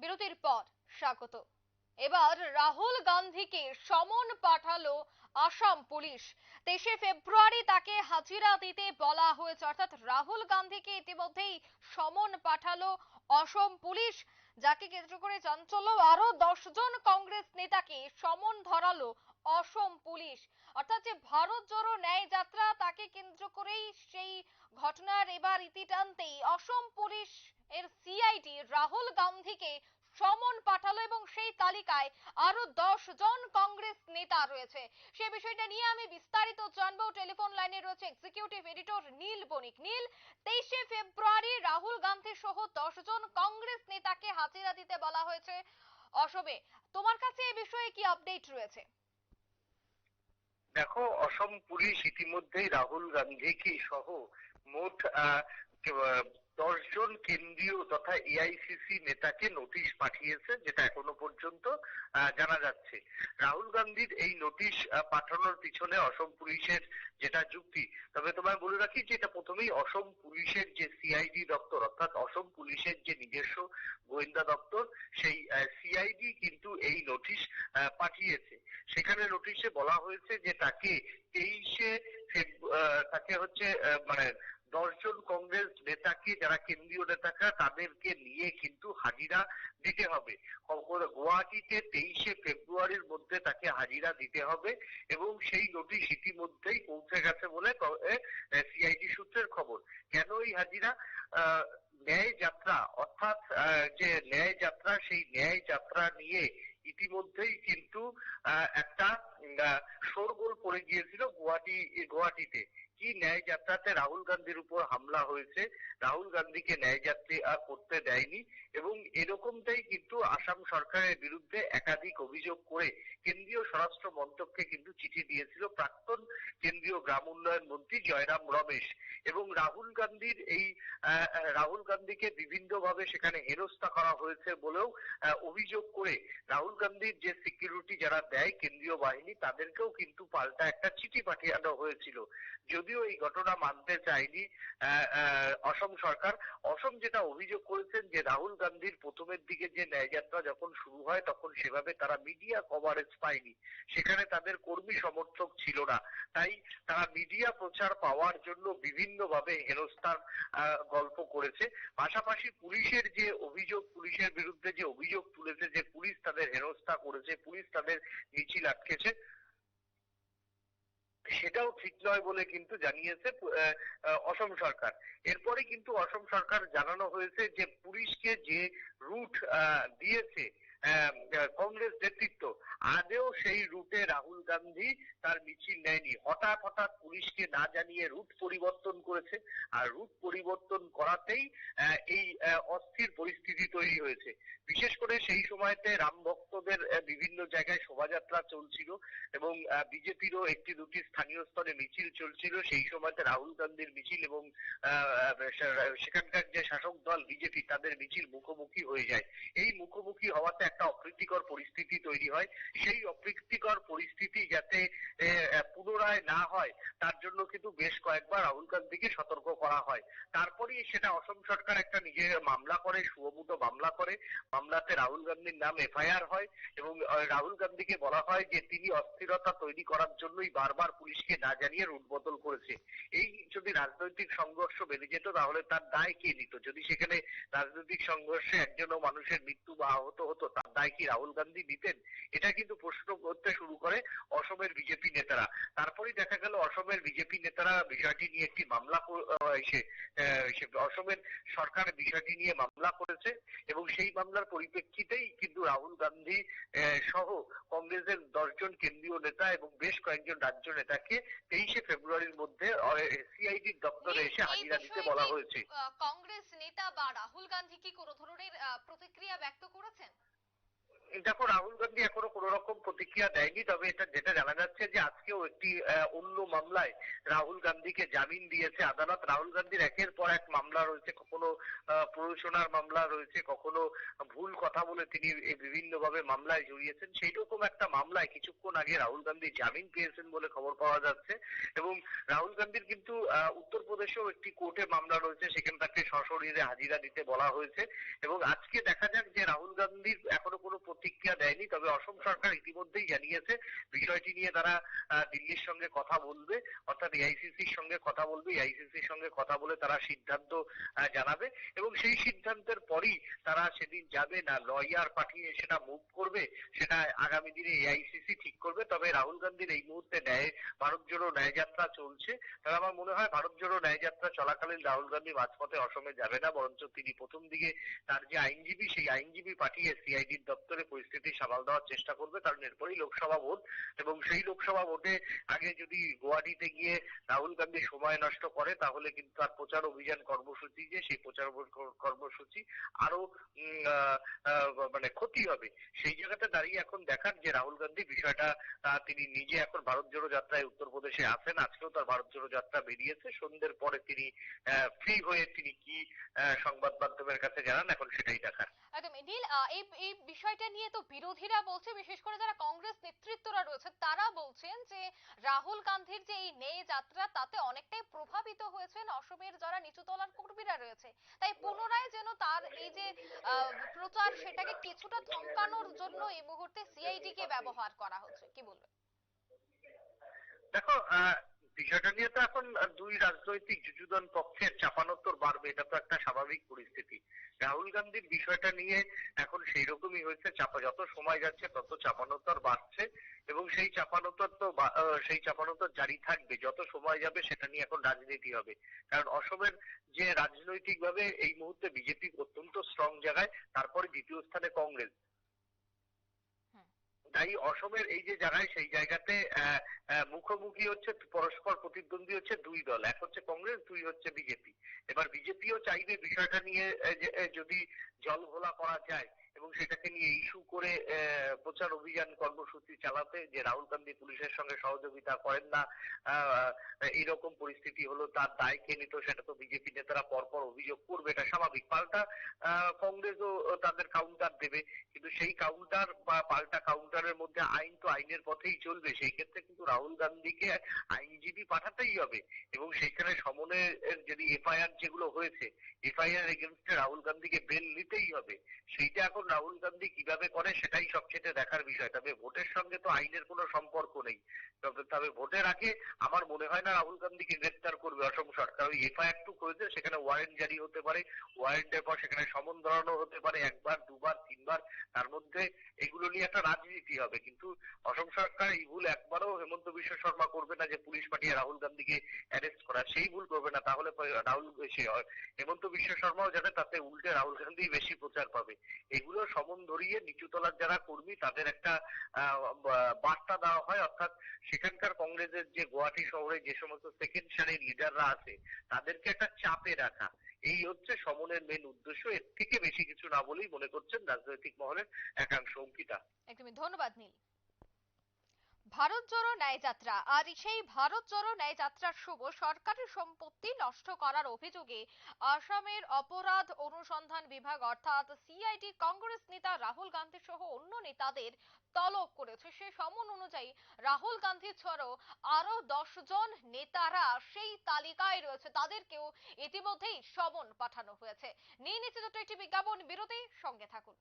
বিরতির পর স্বাগত। এবার রাহুল গান্ধীকে সমন পাঠালো আসাম পুলিশ। তেইশে ফেব্রুয়ারি তাকে হাজিরা দিতে বলা হয়েছে, অর্থাৎ রাহুল গান্ধীকে ইতিমধ্যেই সমন পাঠালো অসম পুলিশ, যাকে কেন্দ্র করে চাঞ্চল্য আরও জন কংগ্রেস নেতাকে সমন ধরালো অসম পুলিশ। অর্থাৎ যে ভারত জোড়ো ন্যায় যাত্রা, তাকে কেন্দ্র করেই সেই ঘটনার এবার ইতি টানতেই অসম পুলিশ এর সিআইডি রাহুল গান্ধীকে সমন পাঠালো এবং সেই তালিকায় আরও দশ জন কংগ্রেস নেতা রয়েছে। সে বিষয়টা নিয়ে আমি বিস্তারিত জানব। টেলিফোন লাইনে রয়েছে এক্সিকিউটিভ এডিটর নীল বণিক। নীল, তেইশে ফেব্রুয়ারি রাহুল গান্ধী সহ দশ জন কংগ্রেস নেতাকে হাজিরা দিতে বলা হয়েছে। অসমে তোমার কাছে এই বিষয়ে কি আপডেট রয়েছে? দেখো অসম পুলিশ ইতিমধ্যেই রাহুল গান্ধীকে সহ মোট দশ জন কেন্দ্রীয় তথা এআইসিসি নেতাকে নোটিশ পাঠিয়েছে যেটা এখনও পর্যন্ত জানা যাচ্ছে। রাহুল গান্ধীর এই নোটিশ পাঠানোর পিছনে অসম পুলিশের যেটা যুক্তি তবে তোমায় বলে রাখি যে এটা প্রথমেই অসম পুলিশের যে সিআইডি দপ্তর অর্থাৎ অসম পুলিশের যে নিজস্ব গোয়েন্দা দপ্তর সেই সিআইডি কিন্তু এই নোটিশ পাঠিয়েছে। সেখানে নোটিশে বলা হয়েছে যে তাকে তেইশে তাকে হচ্ছে মানে দশজন কংগ্রেস নেতাকে, যারা কেন্দ্রীয় নেতারা তাদেরকে নিয়ে কিন্তু হাজিরা দিতে হবে। গুয়াহাটিতে তেইশে ফেব্রুয়ারির মধ্যে তাকে হাজিরা দিতে হবে এবং সেই নোটিশ ইতিমধ্যেই পৌঁছে গেছে বলে সিআইডি সূত্রের খবর। কেন এই হাজিরা? ন্যায় যাত্রা, অর্থাৎ যে ন্যায় যাত্রা, সেই ন্যায় যাত্রা নিয়ে ইতিমধ্যেই কিন্তু একটা শোরগোল পড়ে গিয়েছিল গুয়াহাটি, গুয়াহাটিতে। কি ন্যায় যাত্রাতে রাহুল গান্ধীর উপর হামলা হয়েছে, রাহুল গান্ধীকে ন্যায় যাত্রী আর করতে দেয়নি, এবং এরকমটাই কিন্তু আসাম সরকারের বিরুদ্ধে একাধিক অভিযোগ করে কেন্দ্রীয় স্বরাষ্ট্র মন্ত্রককে কিন্তু চিঠি দিয়েছিল প্রাক্তন কেন্দ্রীয় গ্রাম উন্নয়ন মন্ত্রী জয়রাম রমেশ। এবং রাহুল গান্ধীর এই রাহুল গান্ধীকে বিভিন্নভাবে সেখানে হেনস্থা করা হয়েছে বলেও অভিযোগ করে রাহুল গান্ধীর যে সিকিউরিটি যারা দেয় কেন্দ্রীয় বাহিনী, তাদেরকেও কিন্তু পাল্টা একটা চিঠি পাঠিয়ে হয়েছিল। যদিও এই ঘটনা মানতে চায়নি অসম সরকার। অসম যেটা অভিযোগ করেছেন যে রাহুল গান্ধীর প্রথমের দিকে যে ন্যায়যাত্রা যখন শুরু হয়, তখন সেভাবে তারা মিডিয়া কভারেজ পায়নি। সেখানে তাদের কর্মী সমর্থক ছিল না। তাই তারা মিডিয়া প্রচার পাওয়ার জন্য বিভিন্নভাবে হেনস্থার গল্প করেছে। পাশাপাশি পুলিশের যে অভিযোগ, পুলিশের বিরুদ্ধে যে অভিযোগ তুলেছে যে পুলিশ তাদের হেনস্থা করেছে, পুলিশ তাদের মিছিল আটকেছে সেটাও ঠিক নয় বলে কিন্তু জানিয়েছে অসম সরকার। এরপরে কিন্তু অসম সরকার জানানো হয়েছে যে পুলিশকে যে রুট দিয়েছে কংগ্রেস নেতৃত্ব, আদেও সেই রুটে রাহুল গান্ধী তার মিছিল নেয়নি। হঠাৎ হঠাৎ পুলিশকে না জানিয়ে রুট পরিবর্তন করেছে। আর রুট পরিবর্তন করাতেই এই অস্থির পরিস্থিতি তৈরি হয়েছে। বিশেষ করে সেই সময়তে রাম ভক্তদের বিভিন্ন জায়গায় শোভাযাত্রা চলছিল এবং বিজেপিরও একটি দুটি স্থানীয় স্তরে মিছিল চলছিল। সেই সময়তে রাহুল গান্ধীর মিছিল এবং সেখানকার যে শাসক দল বিজেপি, তাদের মিছিল মুখোমুখি হয়ে যায়। এই মুখোমুখি হওয়াতে একটা অপ্রীতিকর পরিস্থিতি তৈরি হয়। সেই অপ্রীতিকর পরিস্থিতি যাতে পুনরায় না হয়, তার জন্য কিন্তু বেশ কয়েকবার রাহুল গান্ধীকে সতর্ক করা হয়। তারপরেই সেটা অসম সরকার একটা নিজের মামলা করে সুমুটো মামলা করে। মামলাতে রাহুল গান্ধীর নাম এফআইআর হয় এবং রাহুল গান্ধীকে বলা হয় যে তিনি অস্থিরতা তৈরি করার জন্যই বারবার পুলিশকে না জানিয়ে রুট বদল করেছে। এই যদি রাজনৈতিক সংঘর্ষ বেড়ে যেত, তাহলে তার দায় কে নিত? যদি সেখানে রাজনৈতিক সংঘর্ষে একজনও মানুষের মৃত্যু বা আহত হতো, তার দায় কি রাহুল গান্ধী নিতেন? এটা কিন্তু প্রশ্ন করতে শুরু করে অসমের বিজেপি নেতারা। তারপরেই দেখা গেল অসমের বিজেপি নেতারা বিষয়টি নিয়ে একটি মামলা এসে অসমের সরকার বিষয়টি নিয়ে মামলা করেছে এবং সেই মামলার পরিপ্রেক্ষিতেই কিন্তু রাহুল গান্ধী সহ কংগ্রেসের দশজন কেন্দ্রীয় নেতা এবং বেশ কয়েকজন রাজ্য নেতাকে তেইশে ফেব্রুয়ারির মধ্যে সিআইডির দপ্তরে এসে হাজিরা দিতে বলা হয়েছে। কংগ্রেস নেতা বা রাহুল গান্ধী কি কোনো ধরনের প্রতিক্রিয়া ব্যক্ত করেছেন? দেখো, রাহুল গান্ধী এখনও কোন রকম প্রতিক্রিয়া দেয়নি, তবে এটা যেটা জানা যাচ্ছে যে আজকেও একটি অন্য মামলায় রাহুল গান্ধীকে জামিন দিয়েছে আদালত। রাহুল গান্ধীর একের পর এক মামলা রয়েছে, কখনো প্ররোচনার মামলা রয়েছে, কখনো ভুল কথা বলে তিনি বিভিন্ন ভাবে মামলায় জড়িয়েছেন। সেই রকম একটা মামলায় কিছুক্ষণ আগে রাহুল গান্ধী জামিন পেয়েছেন বলে খবর পাওয়া যাচ্ছে এবং রাহুল গান্ধীর কিন্তু উত্তরপ্রদেশেও একটি কোর্টে মামলা রয়েছে, সেখানে তাকে সশরীরে হাজিরা দিতে বলা হয়েছে এবং আজকে দেখা যাক যে রাহুল গান্ধী কোনো প্রতিক্রিয়া দেয়নি, তবে অসম সরকার ইতিমধ্যেই জানিয়েছে, বিষয়টি নিয়ে তারা দিল্লির সঙ্গে কথা বলবে, অর্থাৎ এআইসিসির সঙ্গে কথা বলবে, এআইসিসির সঙ্গে কথা বলে তারা সিদ্ধান্ত জানাবে এবং সেই সিদ্ধান্তের পরই তারা সেদিন যাবে না, লয়ার পাঠিয়ে সেটা মুভ করবে, সেটা আগামী দিনে এআইসিসি ঠিক করবে। তবে রাহুল গান্ধীর এই মুহূর্তে ন্যায়, ভারত জোড়ো ন্যায় যাত্রা চলছে। তবে আমার মনে হয় ভারত জোড়ো ন্যায় যাত্রা চলাকালীন রাহুল গান্ধী মাঝপথে অসমে যাবে না, বরঞ্চ তিনি প্রথম দিকে তার যে আইনজীবী, সেই আইনজীবী পাঠিয়ে সিআইডির দপ্তরে পরিস্থিতি সামাল দেওয়ার চেষ্টা করবে। কারণ এরপরেই লোকসভা ভোট এবং সেই লোকসভা ভোটে আগে যদি গুয়াহাটিতে গিয়ে রাহুল গান্ধী সময় নষ্ট করে, তাহলে কিন্তু তার প্রচার অভিযান কর্মসূচি যে, সেই প্রচার কর্মসূচি আরও মানে ক্ষতি হবে। সেই জায়গাতে দাঁড়িয়ে এখন দেখার যে রাহুল গান্ধী বিষয়টা তিনি নিজে এখন ভারত জোড়ো যাত্রায় উত্তরপ্রদেশে আছেন। আজকেও তার ভারত জোড়ো যাত্রা বেরিয়েছে। সন্ধ্যের পরে তিনি ফ্রি হয়ে তিনি কি সংবাদ মাধ্যমের কাছে জানান, এখন সেটাই দেখার। একদম নীল এই বিষয়টা নিয়ে তো বিরোধীরা বলছে, বিশেষ করে যারা কংগ্রেস নেতৃত্বরা রয়েছে তারা বলছেন যে রাহুল গান্ধীর যে এই নে যাত্রা, তাতে অনেকটাই প্রভাবিত হয়েছেন অসমের যারা নিচু তলার কর্মীরা রয়েছে। তাই পুনরায় যেন তার এই যে প্রচার, সেটাকে কিছুটা থমকানোর জন্য এই মুহূর্তে সিআইডি কে ব্যবহার করা হচ্ছে। কি বলবেন? দেখো বিষয়টা নিয়ে তো এখন দুই রাজনৈতিক যুযুদন পক্ষের চাপানোত্তর বাড়বে, এটা তো একটা স্বাভাবিক পরিস্থিতি। রাহুল গান্ধীর বিষয়টা নিয়ে এখন সেই রকমই হয়েছে, চাপা যত সময় যাচ্ছে তত চাপানোত্তর বাড়ছে এবং সেই চাপানোত্তর তো সেই চাপানোত্তর জারি থাকবে, যত সময় যাবে সেটা নিয়ে এখন রাজনীতি হবে। কারণ অসমের যে রাজনৈতিক ভাবে এই মুহূর্তে বিজেপি অত্যন্ত স্ট্রং জায়গায়, তারপরে দ্বিতীয় স্থানে কংগ্রেস। তাই অসমের এই যে জায়গায়, সেই জায়গাতে মুখোমুখি হচ্ছে পরস্পর প্রতিদ্বন্দ্বী হচ্ছে দুই দল। এক হচ্ছে কংগ্রেস, দুই হচ্ছে বিজেপি। এবার বিজেপিও চাইবে বিষয়টা নিয়ে যদি জল ঘোলা করা যায়। এবং সেটাকে নিয়ে ইস্যু করে প্রচার অভিযান কর্মসূচি চালাতে যে রাহুল গান্ধী পুলিশের সঙ্গে সহযোগিতা করেন না এইরকম পরিস্থিতি হলো, তার দায় কে নিত সেটা তো বিজেপি নেতারা পরপর অভিযোগ করবে, এটা স্বাভাবিক। পাল্টা কংগ্রেসও তাদের কাউন্টার দেবে, কিন্তু সেই কাউন্টার বা পাল্টা কাউন্টারের মধ্যে আইন তো আইনের পথেই চলবে, সেই ক্ষেত্রে কিন্তু রাহুল গান্ধীকে আইনজীবী পাঠাতেই হবে। এবং সেখানে সমনের যদি এফআইআর যেগুলো হয়েছে, এফআইআর এগেনস্টে রাহুল গান্ধীকে বেল নিতেই হবে, সেইটা এখন রাহুল গান্ধী কীভাবে করে সেটাই সবচেয়ে দেখার বিষয়। তবে ভোটের সঙ্গে তো আইনের কোনো সম্পর্ক নেই। তবে ভোটের আগে আমার মনে হয় না রাহুল গান্ধীকে গ্রেফতার করবে। অসম সরকার ওই এফআইআর টু করেছে সেখানে ওয়ারেন্ট জারি হতে পারে। ওয়ারেন্টের পর সেখানে সমন ধরানো হতে পারে, একবার, দুবার, তিনবার। তার মধ্যে এগুলো নিয়ে একটা রাজনীতি হবে। কিন্তু অসম সরকার এই ভুল একবারও হেমন্ত বিশ্ব শর্মা করবে না যে পুলিশ পাঠিয়ে রাহুল গান্ধীকে অ্যারেস্ট করা। সেই ভুল করবে না। তাহলে রাহুল হেমন্ত বিশ্ব শর্মাও যাতে তাতে উল্টে রাহুল গান্ধী বেশি প্রচার পাবে। এগুলো সমন ধরিয়ে নিচুতলার যারা কর্মী, তাদের একটা বার্তা দেওয়া হয়। অর্থাৎ সেখানকার কংগ্রেসের যে গুয়াহাটি শহরে যে সমস্ত সেকেন্ড সারির লিডাররা আছে, তাদেরকে একটা চাপে রাখা। এই হচ্ছে সমনের মেন উদ্দেশ্য। এর থেকে বেশি কিছু না বলেই মনে করছেন রাজনৈতিক মহলের একাংশ অঙ্কিতা। একদমই। ধন্যবাদ, নীল। ভারত জোড়ো ন্যায় যাত্রা। আর সেই ভারত জোড়ো ন্যায় যাত্রার শুভ সরকারি সম্পত্তি নষ্ট করার অভিযোগে আসামের অপরাধ অনুসন্ধান বিভাগ অর্থাৎ সিআইডি কংগ্রেস নেতা রাহুল গান্ধী সহ অন্য নেতাদের তলব করেছে। সে সমন অনুযায়ী রাহুল গান্ধী ছাড়াও আরও দশ জন নেতারা সেই তালিকায় রয়েছে। তাদেরকেও ইতিমধ্যেই সমন পাঠানো হয়েছে। নিয়ে নিচ্ছে ছোট্ট একটি বিজ্ঞাপন। বিরতি, সঙ্গে থাকুন।